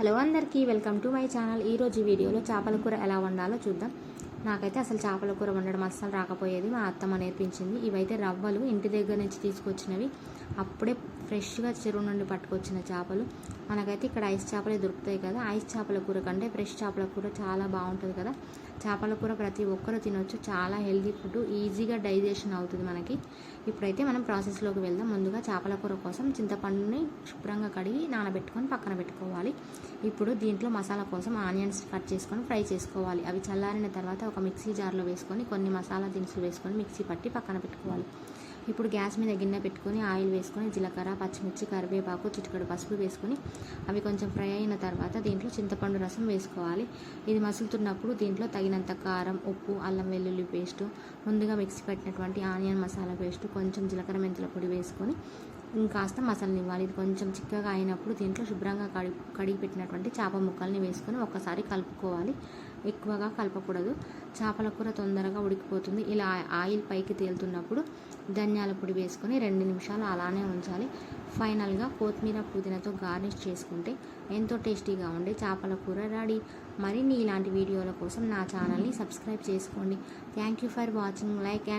Hello అందరికీ welcome to my channel. ఈరోజు వీడియోలో చేపల కూర ఎలా వండాలో చూద్దాం. నాకైతే అసలు చేపల కూర వండడం అస్సలు రాకపోయేది. మా అత్తమ్మ నేర్పించింది. ఇవైతే రవ్వలు ఇంటి దగ్గర నుంచి తీసుకొచ్చినవి. అప్పుడే ఫ్రెష్గా చెరువు నుండి పట్టుకొచ్చిన చేపలు. మనకైతే ఇక్కడ ఐస్ చేపలే దొరుకుతాయి కదా. ఐస్ చేపల కూర కంటే ఫ్రెష్ చేపల కూర చాలా బాగుంటుంది కదా. చేపల కూర ప్రతి ఒక్కరు తినొచ్చు. చాలా హెల్దీ ఫుడ్. ఈజీగా డైజెషన్ అవుతుంది మనకి. ఇప్పుడైతే మనం ప్రాసెస్లోకి వెళ్దాం. ముందుగా చేపల కూర కోసం చింతపండుని శుభ్రంగా కడిగి నానబెట్టుకొని పక్కన పెట్టుకోవాలి. ఇప్పుడు దీంట్లో మసాలా కోసం ఆనియన్స్ కట్ చేసుకొని ఫ్రై చేసుకోవాలి. అవి చల్లారిన తర్వాత ఒక మిక్సీ జార్లో వేసుకొని కొన్ని మసాలా దినుసులు వేసుకొని మిక్సీ పట్టి పక్కన పెట్టుకోవాలి. ఇప్పుడు గ్యాస్ మీద గిన్నె పెట్టుకొని ఆయిల్ వేసుకొని జీలకర్ర పచ్చిమిర్చి కరివేపాకు చిటికడు పసుపు వేసుకొని అవి కొంచెం ఫ్రై అయిన తర్వాత దీంట్లో చింతపండు రసం వేసుకోవాలి. ఇది మసులుతున్నప్పుడు దీంట్లో తగినంత కారం ఉప్పు అల్లం వెల్లుల్లి పేస్టు ముందుగా మిక్సీ పెట్టినటువంటి ఆనియన్ మసాలా పేస్టు కొంచెం జీలకర్ర మెంతుల పొడి వేసుకొని ఇంకాస్త మసాలనివ్వాలి ఇది కొంచెం చిక్కగా అయినప్పుడు దీంట్లో శుభ్రంగా కడి కడిగి పెట్టినటువంటి చేప ముక్కల్ని వేసుకొని ఒక్కసారి కలుపుకోవాలి. ఎక్కువగా కలపకూడదు. చేపల కూర తొందరగా ఉడికిపోతుంది. ఇలా ఆయిల్ పైకి తేలుతున్నప్పుడు ధనియాల పొడి వేసుకొని రెండు నిమిషాలు అలానే ఉంచాలి. ఫైనల్గా కొత్తిమీర పుదీనాతో గార్నిష్ చేసుకుంటే ఎంతో టేస్టీగా ఉండే చేపల కూర రెడీ. మరిన్ని ఇలాంటి వీడియోల కోసం నా ఛానల్ని సబ్స్క్రైబ్ చేసుకోండి. Thank you for watching like and